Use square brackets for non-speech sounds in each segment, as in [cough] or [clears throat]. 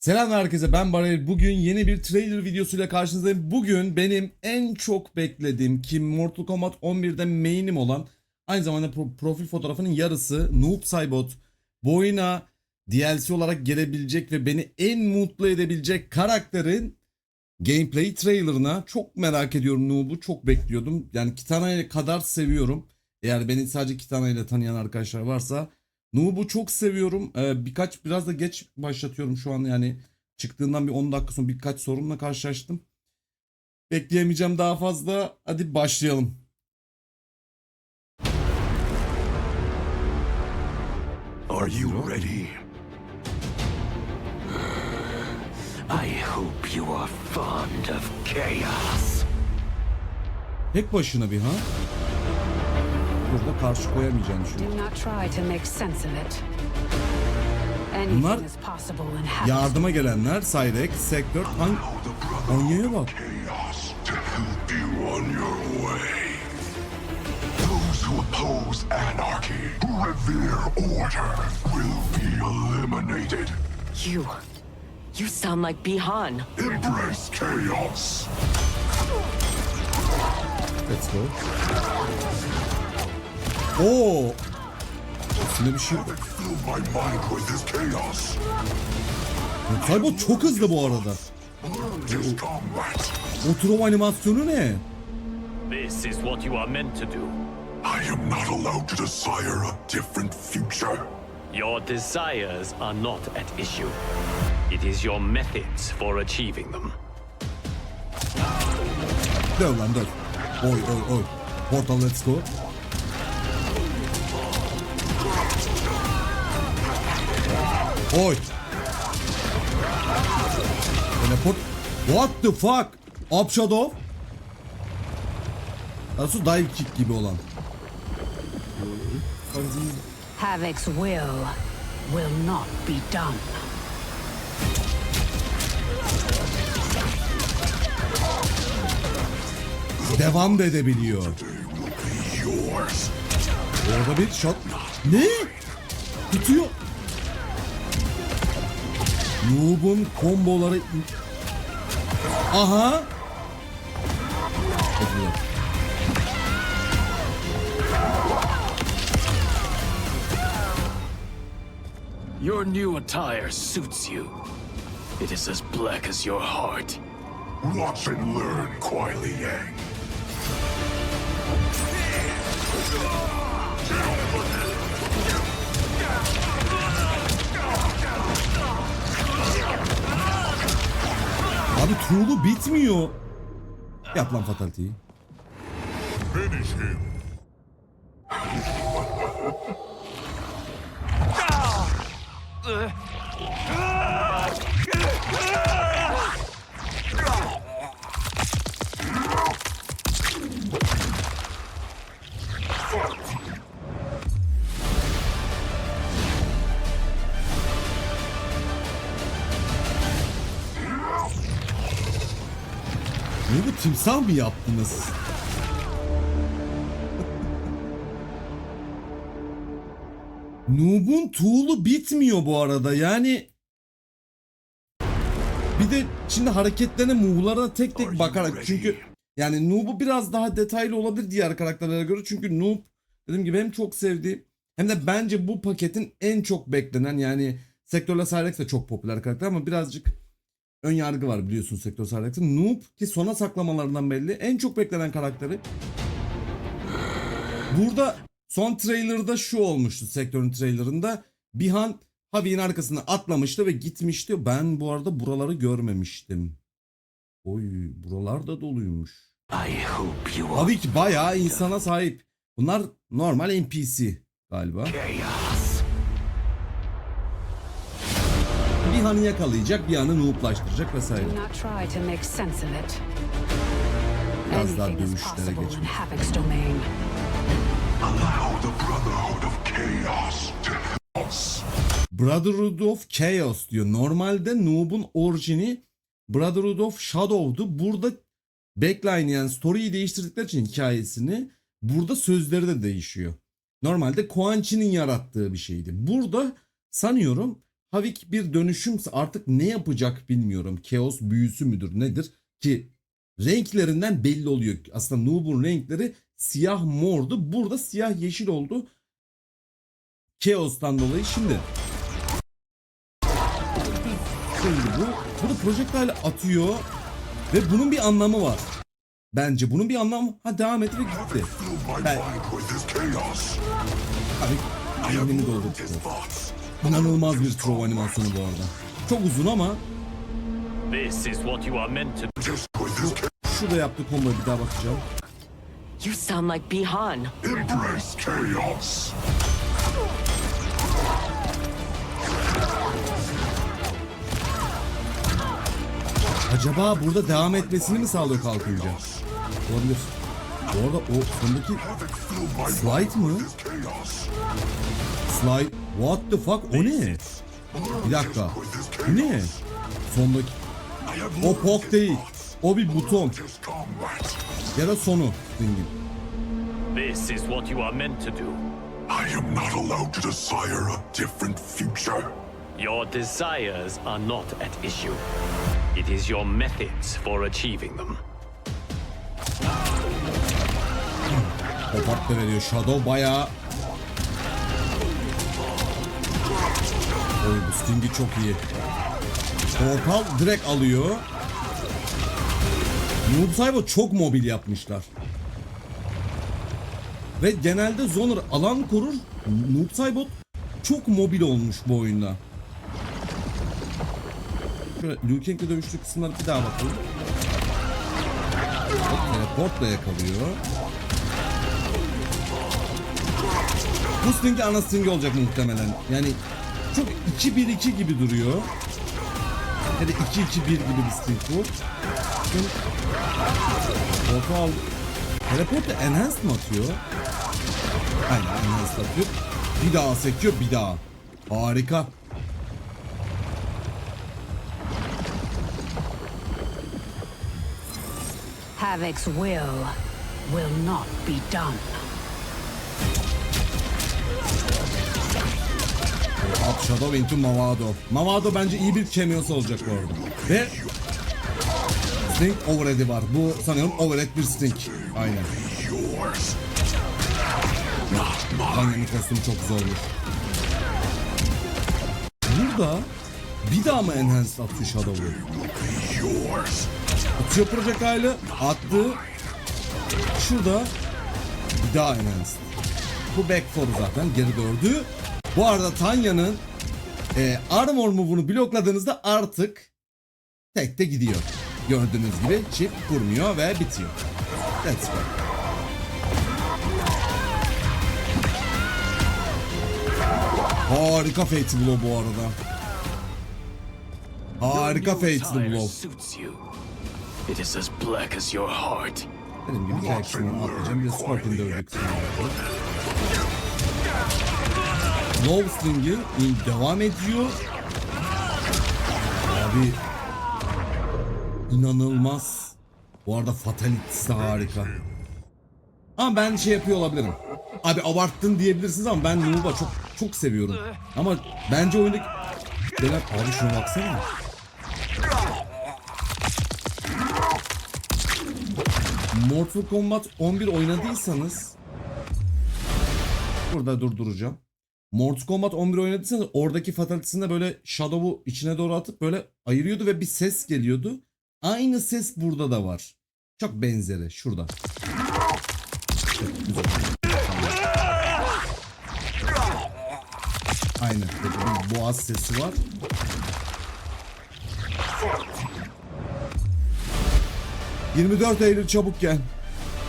Selam herkese ben Baral. Bugün yeni bir trailer videosuyla karşınızdayım. Bugün benim en çok beklediğim ki Mortal Kombat 11'de main'im olan aynı zamanda pro- profil fotoğrafının yarısı Noob Saibot bu oyuna DLC olarak gelebilecek ve beni en mutlu edebilecek karakterin gameplay trailerına çok merak ediyorum Noob'u çok bekliyordum. Yani Kitana kadar seviyorum. Eğer beni sadece Kitana ile tanıyan arkadaşlar varsa Noob'u çok seviyorum. Ee, birkaç biraz da geç başlatıyorum şu an yani çıktığından bir 10 dakika sonra birkaç sorunla karşılaştım. Bekleyemeyeceğim daha fazla. Hadi başlayalım. Are you ready? I hope you are fond of chaos. Tek başına bir ha. Burada karşı koyamayacağını Do düşünüyorum. not try to make sense of it. Bunlar Anything is possible in Hades. Yardıma gelenler Cyrek, Sektör, Tan Tanya'ya bak. Oppose anarchy, who revere order, will be eliminated. You. You sound like Bihan. Embrace chaos. Let's go. Oo. Üstünde bir şey yok. Fill my mind with this chaos. Saybot çok hızlı bu arada. Learn this. Oturum animasyonu ne? This is what you are meant to do. I am not allowed to desire a different future. Your desires are not at issue. It is your methods for achieving them. Döv lan döv. Oy oy oy. Portal let's go. Oy. Teleport. What the fuck? Up Shadow. Nasıl dive kick gibi olan. Havoc's will will not be done. Devam da edebiliyor. Orada bir shot. Ne? Tutuyor. Noob'un komboları... Aha. Tutuyor. Your new attire suits you. It is as black as your heart. Watch and learn, Kuai Liang. Abi tuğlu bitmiyor. Yap lan fatality'yi. Finish him. Ne bu timsah mı yaptınız? Noob'un tuğlu bitmiyor bu arada yani. Bir de şimdi hareketlerine muğlara tek tek bakarak çünkü yani Noob'u biraz daha detaylı olabilir diğer karakterlere göre çünkü Noob dediğim gibi hem çok sevdiğim hem de bence bu paketin en çok beklenen yani sektörle Cyrex de çok popüler karakter ama birazcık ön yargı var biliyorsun sektör Cyrex'in. Noob ki sona saklamalarından belli en çok beklenen karakteri. Burada son trailer'da şu olmuştu sektörün trailerında. Bihan Habi'nin arkasına atlamıştı ve gitmişti. Ben bu arada buraları görmemiştim. Oy buralar da doluymuş. Tabii ki bayağı insana sahip. Bunlar normal NPC galiba. chaos. Bihan'ı yakalayacak, Bihan'ı nooblaştıracak vesaire. Biraz daha dövüşlere the Brotherhood of Chaos diyor. Normalde Noob'un orijini Brotherhood of Shadow'du. Burada backline yani story'yi değiştirdikleri için hikayesini burada sözleri de değişiyor. Normalde Quan Chi'nin yarattığı bir şeydi. Burada sanıyorum Havik bir dönüşümse artık ne yapacak bilmiyorum. Chaos büyüsü müdür nedir ki renklerinden belli oluyor. Aslında Noob'un renkleri siyah mordu. Burada siyah yeşil oldu. Chaos'tan dolayı şimdi. Şimdi bu bunu projektile atıyor ve bunun bir anlamı var. Bence bunun bir anlamı ha devam etti ve gitti. Ben-. Abi I have beynimi learned doldurdu. İnanılmaz bir troll animasyonu bu arada. Çok uzun ama This is what you are meant to cha- şurada yaptığı komboya bir daha bakacağım. You sound like Bihan. embrace chaos. Acaba burada devam etmesini mi sağlıyor kalkınca? Olabilir. Bu arada o sondaki slide mı? Slide. What the fuck? O ne? Bir dakika. Bu ne? Sondaki. O pok değil. O bir buton. Ya da sonu. Dingin. This is what you are meant to do. I am not allowed to desire a different future. Your desires are not at issue. It is your methods for achieving them. Pop-up da veriyor. Shadow bayağı... Oy bu Sting'i çok iyi. Portal direkt alıyor. Noob Saibot çok mobil yapmışlar. Ve genelde Zoner alan korur. Noob Saibot çok mobil olmuş bu oyunda. Şöyle Liu Kang'le dövüştüğü kısımlara bir daha bakalım. Teleportla yakalıyor. Bu Sting ana Sting olacak muhtemelen. Yani çok 2-1-2 gibi duruyor. Ya da 2-2-1 gibi bir Sting bu. Şimdi Portal Teleportla Enhanced mı atıyor? Aynen Enhanced atıyor. Bir daha sekiyor bir daha. Harika. Havoc's will will not be done. Up Shadow into Mavado. Mavado bence iyi bir cameo'su olacak bu arada. Ve Sting overhead'i var. Bu sanıyorum overhead bir Sting. Aynen. Tanya'nın kostümü çok güzel olmuş. Burada bir daha mı Enhanced atıyor Shadow'u? Atıyor Projectile'ı attı. Şurada bir daha Enhanced. Bu back four zaten geri dördü. Bu arada Tanya'nın e, armor move'unu blokladığınızda artık tek de gidiyor. Gördüğünüz gibi çift vurmuyor ve bitiyor. Let's go. Harika Fate Blow bu arada. Harika Fate Blow. It is as black as your heart. Benim gibi kısmını atlayacağım. Bir de Scorpion dövecek Sting'i iyi devam ediyor. Abi inanılmaz. Bu arada Fatality'si harika. Ama ben şey yapıyor olabilirim. Abi abarttın diyebilirsiniz ama ben Noob'a çok çok seviyorum. Ama bence oyundaki... Beyler abi şuna baksana. Mortal Kombat 11 oynadıysanız burada durduracağım. Mortal Kombat 11 oynadıysanız oradaki fatalitesinde böyle Shadow'u içine doğru atıp böyle ayırıyordu ve bir ses geliyordu. Aynı ses burada da var. Çok benzeri şurada. Aynen. Bir boğaz sesi var. ...24 Eylül çabuk gel.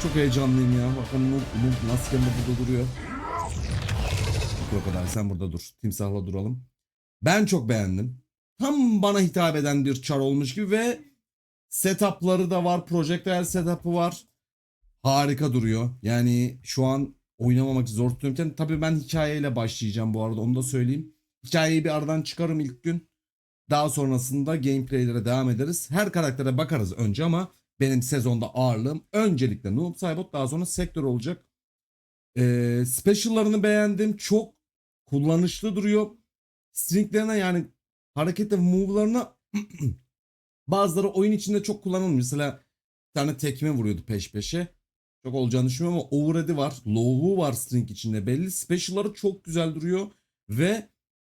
Çok heyecanlıyım ya. Bakalım Noob, Noob nasıl kendi burada duruyor. Krokodil sen burada dur. Timsahla duralım. Ben çok beğendim. Tam bana hitap eden bir çar olmuş gibi ve setupları da var. Projectile setup'ı var. Harika duruyor. Yani şu an oynamamak zor tutuyorum. Tabii ben hikayeyle başlayacağım bu arada onu da söyleyeyim. Hikayeyi bir aradan çıkarım ilk gün. Daha sonrasında gameplaylere devam ederiz. Her karaktere bakarız önce ama benim sezonda ağırlığım öncelikle Noob Saibot daha sonra Sektör olacak. Ee, special'larını beğendim. Çok kullanışlı duruyor. stringlerine yani hareket ve move'larına [clears throat] bazıları oyun içinde çok kullanılmıyor. Mesela bir tane tekme vuruyordu peş peşe. Çok olacağını düşünmüyorum ama overhead'i var. Low'u var string içinde belli. Special'ları çok güzel duruyor. Ve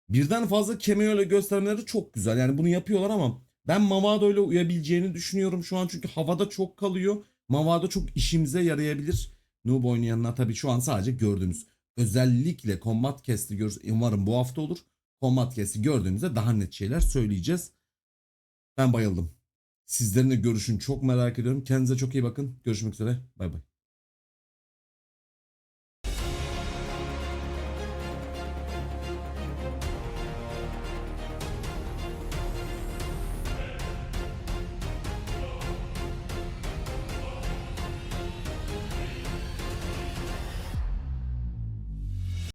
birden fazla cameo ile göstermeleri çok güzel. Yani bunu yapıyorlar ama ben Mavado ile uyabileceğini düşünüyorum şu an. Çünkü havada çok kalıyor. Mavado çok işimize yarayabilir. Noob oynayanlar tabii şu an sadece gördüğünüz. Özellikle Combat Cast'i görürüz. Umarım bu hafta olur. Combat Cast'i gördüğümüzde daha net şeyler söyleyeceğiz. Ben bayıldım. Sizlerin de görüşünü çok merak ediyorum. Kendinize çok iyi bakın. Görüşmek üzere. Bay bay.